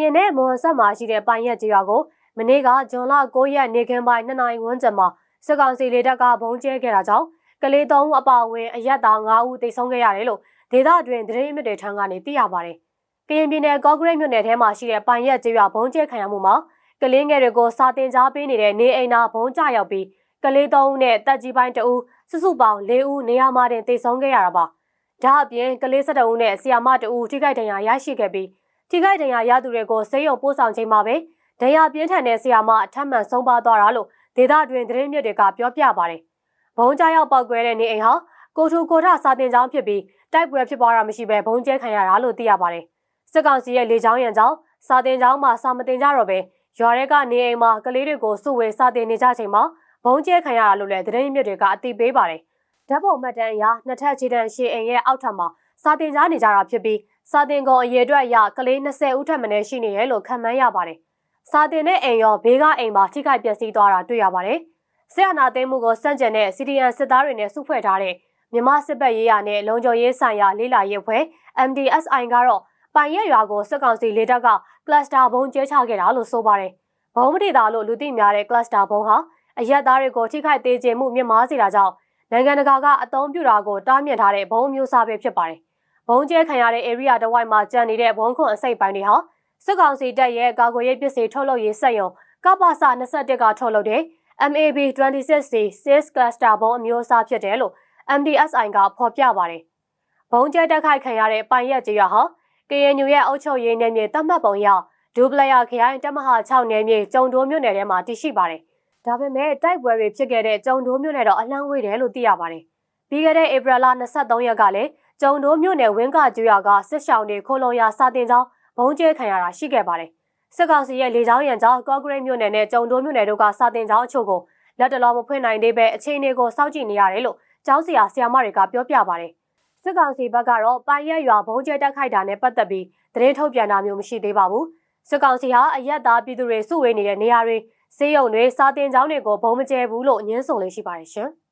ရင်နဲ့မွန်ဆက်မှာရှိတဲ့ပိုင်ရက်ကျေးရွာကိုမနေ့ကဇွန်လ9ရက်နေ့ခင်းပိုင်း2နာရီဝန်းကျင်မှာစစ်ကောင်စီလေတပ်ကဘုံကျဲခဲ့တာကြောင့်ကလေး3ဦးအပါအဝင်အရက်သား9ဦးသေဆုံးခဲ့ရတယ်လို့ဒေသတွင်သတင်းအမြစ်တွေထံကနေသိရပါတယ်။ကရင်ပြည်နယ်ကော့ဂရိတ်မြို့နယ်ထဲမှာရှိတဲ့ပိုင်ရက်ကျေးရွာဘုံကျဲခံရမှုမှာကလေးငယ်တွေကိုစာတင်ကြားပေးနေတဲ့နေအိမ်သားဘုံကျရောက်ပြီးကလေး3ဦးနဲ့တက်ကြီးပိုင်း2ဦးစုစုပေါင်း4ဦးနေရာမှာတင်သေဆုံးခဲ့ရတာပါ။ဒါအပြင်ကလေး7ဦးနဲ့ဆီယာမ2ဦးထိခိုက်ဒဏ်ရာရရှိခဲ့ပြီး ထိခိုက်ဒဏ်ရာရသူတွေကိုဆေးရုံပို့ဆောင်ချိန်မှာပဲဒဏ်ရာပြင်းထန်တဲ့ဆီယာမအထက်မှန်ဆုံးပါသွားတာလို့ဒေသတွင်သတင်းမြစ်တွေကပြောပြပါတယ်။ဘုံကြားရောက်ပောက်ကွဲတဲ့နေအိမ်ဟာကိုထူကိုထစာတင်ကျောင်းဖြစ်ပြီးတိုက်ပွဲဖြစ်ပွားတာမရှိဘဲဘုံကျဲခံရတာလို့သိရပါတယ်။စစ်ကောင်စီရဲ့လေကြောင်းရန်ကြောင့်စာတင်ကျောင်းမှာစာမတင်ကြတော့ပဲရွာထဲကနေအိမ်မှာကလေးတွေကိုစုဝေစာတင်နေကြချိန်မှာဘုံကျဲခံရတာလို့လည်းသတင်းမြစ်တွေကအသိပေးပါတယ်။ဓာတ်ပုံမှတ်တမ်းအရနှစ်ထပ်ခြေတန်းရှေအိမ်ရဲ့အောက်ထပ်မှာစာတင်ကြားနေကြတာဖြစ်ပြီး စာတင်ကုန်အရေအတွက်အရကလေး20ဦးထက်မနည်းရှိနေတယ်လို့ခန့်မှန်းရပါတယ်။စာတင်တဲ့အိမ်ရောဘေးကအိမ်မှာထိခိုက်ပျက်စီးသွားတာတွေ့ရပါတယ်။ဆက်အနာသိမ်းမှုကိုစန့်ကျင်တဲ့စီဒီအန်စစ်သားတွေနဲ့စုဖွဲ့ထားတဲ့မြန်မာစစ်ဘက်ရေးရာနဲ့လုံခြုံရေးဆိုင်ရာလေးလာရေးအဖွဲ့ MDSI ကတော့ပိုင်ရက်ရွာကိုစစ်ကောင်စီလေတပ်ကကလစတာဘုံကျဲချခဲ့တာလို့ဆိုပါတယ်။ဘုံမတိတာလို့လူသိများတဲ့ကလစတာဘုံဟာအရက်သားတွေကိုထိခိုက်သေးခြင်းမှုမြင့်မားစေတာကြောင့်နိုင်ငံတကာကအသုံးပြုတာကိုတားမြစ်ထားတဲ့ဘုံမျိုးစားပဲဖြစ်ပါတယ်။ ဘုံကျဲခံရတဲ့ area တဝိုက်မှာကျန်နေတဲ့ဘုံခွန်အစိပ်ပိုင်းတွေဟာစစ်ကောင်စီတပ်ရဲ့ကာကွယ်ရေးပစ္စည်းထုတ်လုပ်ရေးစက်ရုံကပ္ပစ21ကထုတ်လုပ်တဲ့ MAB 26C 6 cluster ဘုံအမျိုးအစားဖြစ်တယ်လို့ MDSI ကဖော်ပြပါတယ်။ဘုံကျဲတက်ခိုက်ခံရတဲ့ပိုင်ရက်ကျေးရွာဟာကရင်ညူရဲ့အုပ်ချုပ်ရေးနယ်မြေတတ်မှတ်ပုံရဒူပလယာခရိုင်တမဟာ6နယ်မြေကျုံတိုးမြို့နယ်ထဲမှာတည်ရှိပါတယ်။ဒါပေမဲ့တိုက်ပွဲတွေဖြစ်ခဲ့တဲ့ကျုံတိုးမြို့နယ်တော့အလန့်ဝေးတယ်လို့သိရပါတယ်။ပြီးခဲ့တဲ့ဧပြီလ23ရက်ကလည်း ကျုံတိုးမြို့နယ်ဝင်းကကျွော်ကစစ်ဆောင်တွေခိုးလုံရစာတင်ကြောင်းဘုံကျဲခံရတာရှိခဲ့ပါတယ်။စစ်ကောင်စီရဲ့လေကြောင်းရန်ကြောင့်ကော့ဂရိတ်မြို့နယ်နဲ့ကျုံတိုးမြို့နယ်တို့ကစာတင်ကြောင်းအချို့ကိုလက်တလောမဖွင့်နိုင်သေးပဲအခြေအနေကိုစောင့်ကြည့်နေရတယ်လို့ကျောင်းဆရာဆရာမတွေကပြောပြပါတယ်။စစ်ကောင်စီဘက်ကတော့ပိုင်ရက်ရွာဘုံကျဲတက်ခိုက်တာနဲ့ပတ်သက်ပြီးသတင်းထုတ်ပြန်တာမျိုးမရှိသေးပါဘူး။စစ်ကောင်စီဟာအရက်သားပြည်သူတွေစုဝေးနေတဲ့နေရာတွေစေယုံတွေစာတင်ကျောင်းတွေကိုဘုံမကျဲဘူးလို့ညင်းဆိုလေးရှိပါတယ်ရှင်။